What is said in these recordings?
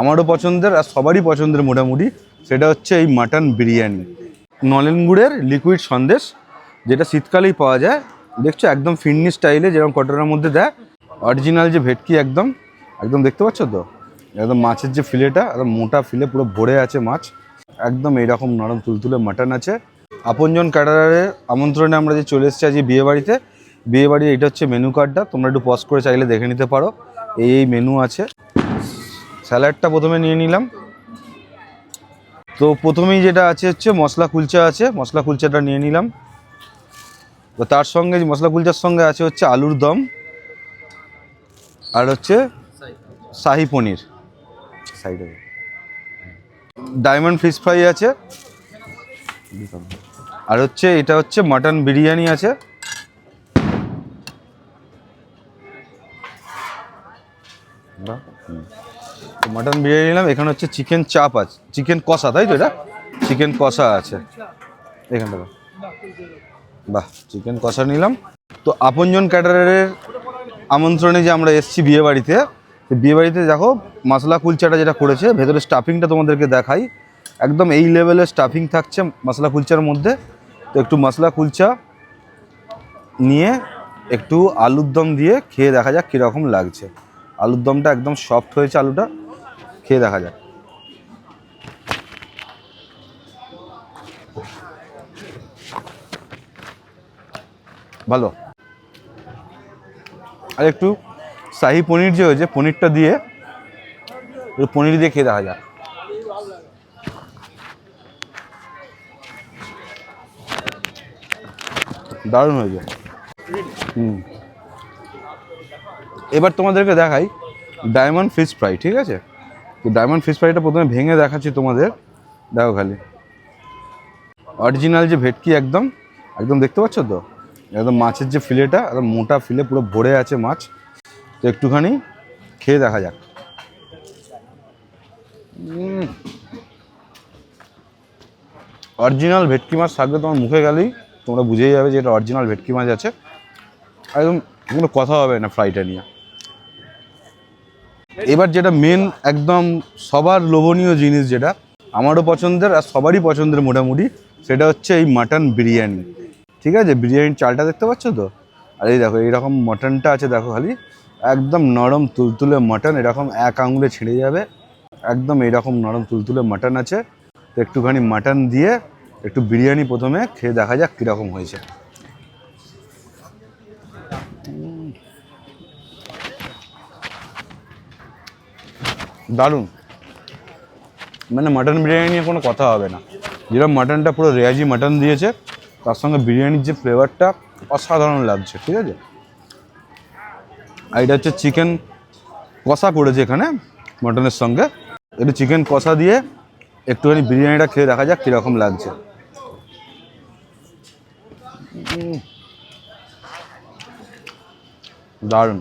আমারও পছন্দের আর সবারই পছন্দের মোটামুটি, সেটা হচ্ছে এই মাটন বিরিয়ানি। নলেন গুড়ের লিকুইড সন্দেশ, যেটা শীতকালেই পাওয়া যায়। দেখছ, একদম ফিন্নি স্টাইলে যেরকম কটনের মধ্যে দেয়। অরিজিনাল যে ভেটকি একদম একদম দেখতে পাচ্ছ তো? একদম মাছের যে ফিলেটা, একদম মোটা ফিলে, পুরো ভরে আছে মাছ। একদম এইরকম নরম তুলতুলে মাটন আছে। আপনজন ক্যাটারারের আমন্ত্রণে আমরা যে চলে এসেছি আজকে বিয়ে বাড়িতে, বিয়ে বাড়ির এটা হচ্ছে মেনু কার্ডটা তোমরা একটু পজ করে চাইলে দেখে নিতে পারো। এই মেনু আছে। স্যালাডটা প্রথমে নিয়ে নিলাম। তো প্রথমেই যেটা আছে হচ্ছে মশলা কুলচা আছে, মশলা কুলচাটা নিয়ে নিলাম। তো তার সঙ্গে মশলা কুলচার সঙ্গে আছে হচ্ছে আলুর দম আর হচ্ছে শাহি পনির। সাইডে। ডায়মন্ড ফিশ ফ্রাই আছে। আর হচ্ছে এটা হচ্ছে মাটন বিরিয়ানি আছে। মাটন বিরিয়ানি নিলাম। এখানে হচ্ছে চিকেন চাপ আছে। চিকেন কষা, তাই তো এটা? চিকেন কষা আছে। এখানটা। বাহ চিকেন কষা নিলাম। তো আপনজন ক্যাটারের আমন্ত্রণে যে আমরা এসেছি বিয়ে বাড়িতে তো বিয়ে বাড়িতে দেখো, মশলা কুলচাটা যেটা করেছে, ভেতরে স্টাফিংটা তোমাদেরকে দেখাই। একদম এই লেভেলের স্টাফিং থাকছে মশলা কুলচার মধ্যে। তো একটু মশলা কুলচা নিয়ে একটু আলুর দম দিয়ে খেয়ে দেখা যাক কীরকম লাগছে। আলুর দমটা একদম সফট হয়েছে আলুটা, খেয়ে দেখা যাক। ভালো। আর একটু শাহি পনির যে হয়েছে, পনিরটা দিয়ে পনির দিয়ে খেয়ে দেখা যাক। দারুণ হয়েছে। হুম। এবার তোমাদেরকে দেখাই ডায়মন্ড ফিশ ফ্রাই ঠিক আছে? তো ডায়মন্ড ফিশ ফ্রাইটা প্রথমে ভেঙে দেখাচ্ছি তোমাদের। দেখো খালি। অরিজিনাল যে ভেটকি একদম একদম দেখতে পাচ্ছ তো? একদম মাছের যে ফিলেটা, একদম মোটা ফিলে, পুরো ভরে আছে মাছ। তো একটুখানি খেয়ে দেখা যাক। অরিজিনাল ভেটকি মাছ থাকলে তোমার মুখে গেলেই তোমরা বুঝেই যাবে যে এটা অরিজিনাল ভেটকি মাছ আছে। একদম কোনো কথা হবে না ফ্রাইটা নিয়ে। এবার যেটা মেন একদম সবার লোভনীয় জিনিস যেটা, আমারও পছন্দের আর সবারই পছন্দের মোটামুটি, সেটা হচ্ছে এই মাটন বিরিয়ানি। ঠিক আছে? বিরিয়ানির চালটা দেখতে পাচ্ছ তো? আর এই দেখো, এইরকম মটনটা আছে দেখো খালি। একদম নরম তুলতুলে মটন এরকম এক আঙুলে ছিঁড়ে যাবে। একদম এইরকম নরম তুলতুলে মটন আছে। তো একটুখানি মাটন দিয়ে একটু বিরিয়ানি প্রথমে খেয়ে দেখা যাক কীরকম হয়েছে। দারুণ। মানে মাটন বিরিয়ানি নিয়ে কোনো কথা হবে না। যেরকম মাটনটা পুরো রেয়াজি মাটন দিয়েছে, তার সঙ্গে বিরিয়ানির যে ফ্লেভারটা অসাধারণ লাগছে, ঠিক আছে? আর এটা হচ্ছে চিকেন কষা করেছে এখানে মাটনের সঙ্গে। একটু চিকেন কষা দিয়ে একটুখানি বিরিয়ানিটা খেয়ে দেখা যাক কীরকম লাগছে। দারুণ।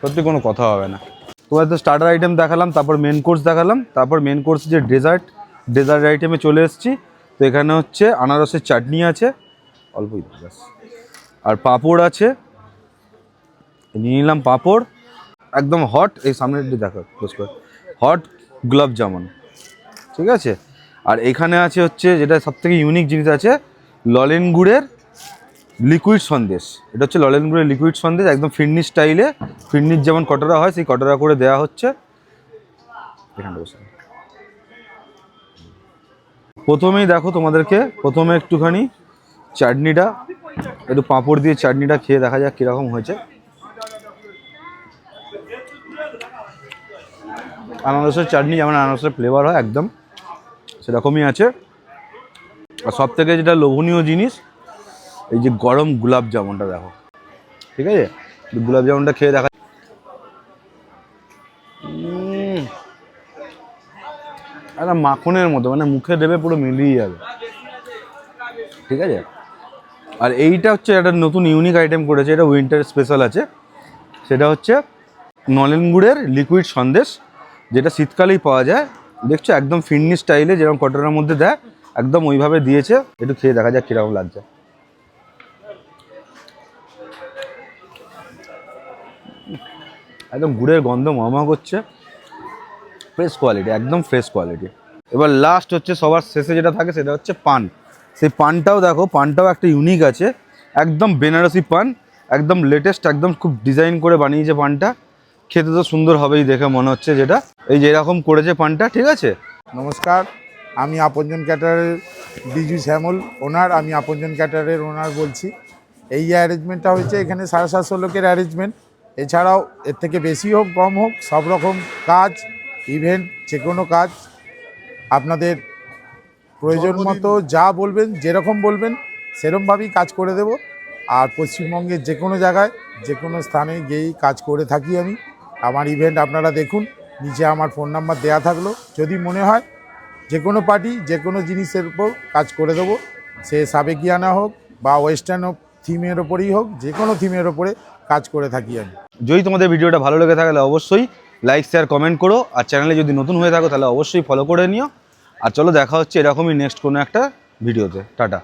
সত্যি কোনো কথা হবে না। তোমার তো স্টার্টার আইটেম দেখালাম, তারপর মেন কোর্স দেখালাম, তারপর মেন কোর্স যে ডেজার্ট ডেজার্ট আইটেমে চলে এসেছি। তো এখানে হচ্ছে আনারসের চাটনি আছে ব্যাস। আর পাঁপড় আছে, নিয়ে নিলাম পাঁপড়। একদম হট এই সামনের দেখো ক্লোজ করে। হট গোলাপ জামুন ঠিক আছে? আর এখানে আছে হচ্ছে, যেটা সবথেকে ইউনিক জিনিস আছে, ললেন গুড়ের লিকুইড সন্দেশ। এটা হচ্ছে ললেন গুড়ের লিকুইড সন্দেশ, একদম ফিরনি স্টাইলে ফিরনির যেমন কটরা হয়, সেই কটরা করে দেওয়া হচ্ছে। প্রথমেই দেখো তোমাদেরকে, প্রথমে একটুখানি চাটনিটা, একটু পাঁপড় দিয়ে চাটনিটা খেয়ে দেখা যাক কীরকম হয়েছে। আনারসের চাটনি, যেমন আনারসের ফ্লেভার হয়, একদম সেরকমই আছে। আর সব থেকে যেটা লোভনীয় জিনিস এই যে গরম গোলাপ জামুনটা দেখো। ঠিক আছে? গোলাপ জামুনটা খেয়ে দেখা একটা মাখনের মতো মানে মুখে দেবে পুরো মিলিয়ে যাবে। ঠিক আছে? আর এইটা হচ্ছে একটা নতুন ইউনিক আইটেম করেছে, এটা উইন্টার স্পেশাল আছে। সেটা হচ্ছে নলেন গুড়ের লিকুইড সন্দেশ, যেটা শীতকালেই পাওয়া যায়। দেখছ, একদম ফিন্নি স্টাইলে যেরকম কটনের মধ্যে দেয়, একদম ওইভাবে দিয়েছে। একটু খেয়ে দেখা যাক কীরকম লাগছে। একদম গুড়ের গন্ধ মমা করছে। ফ্রেশ কোয়ালিটি একদম ফ্রেশ কোয়ালিটি এবার লাস্ট হচ্ছে সবার শেষে যেটা থাকে সেটা হচ্ছে পান। সেই পানটাও দেখো, পানটাও একটা ইউনিক আছে। একদম বেনারসি পান, একদম লেটেস্ট একদম খুব ডিজাইন করে বানিয়েছে পানটা। খেতে তো সুন্দর হবেই, দেখে মনে হচ্ছে যেটা। এই যে এরকম করেছে পানটা, ঠিক আছে? নমস্কার, আমি আপনজন ক্যাটারের বিজু শ্যামল ওনার, আমি আপনজন ক্যাটারের ওনার বলছি। এই অ্যারেঞ্জমেন্টটা হয়েছে, এখানে সাড়ে সাতশো লোকের অ্যারেঞ্জমেন্ট এছাড়াও এর থেকে বেশি হোক কম হোক সব রকম কাজ ইভেন্ট যে কোনো কাজ আপনাদের প্রয়োজন মতো যা বলবেন যেরকম বলবেন সেরকমভাবেই কাজ করে দেব। আর পশ্চিমবঙ্গের যে কোনো জায়গায় যে কোনো স্থানে গিয়েই কাজ করে থাকি আমি। আমার ইভেন্ট আপনারা দেখুন নিচে আমার ফোন নাম্বার দেওয়া থাকল। যদি মনে হয় যে কোনো পার্টি যে কোনো জিনিসের উপর কাজ করে দেবো। সে সাবেকিয়ানা হোক বা ওয়েস্টার্ন থিমের ওপরেই হোক, যে কোনো থিমের ওপরে কাজ করে থাকি আমি। যদি তোমাদের ভিডিওটা ভালো লেগে থাকে অবশ্যই লাইক শেয়ার কমেন্ট করো। আর চ্যানেলে যদি নতুন হয়ে থাকো তাহলে অবশ্যই ফলো করে নিও। আর চলো দেখা হচ্ছে এরকমই নেক্সট কোনো একটা ভিডিওতে টাটা।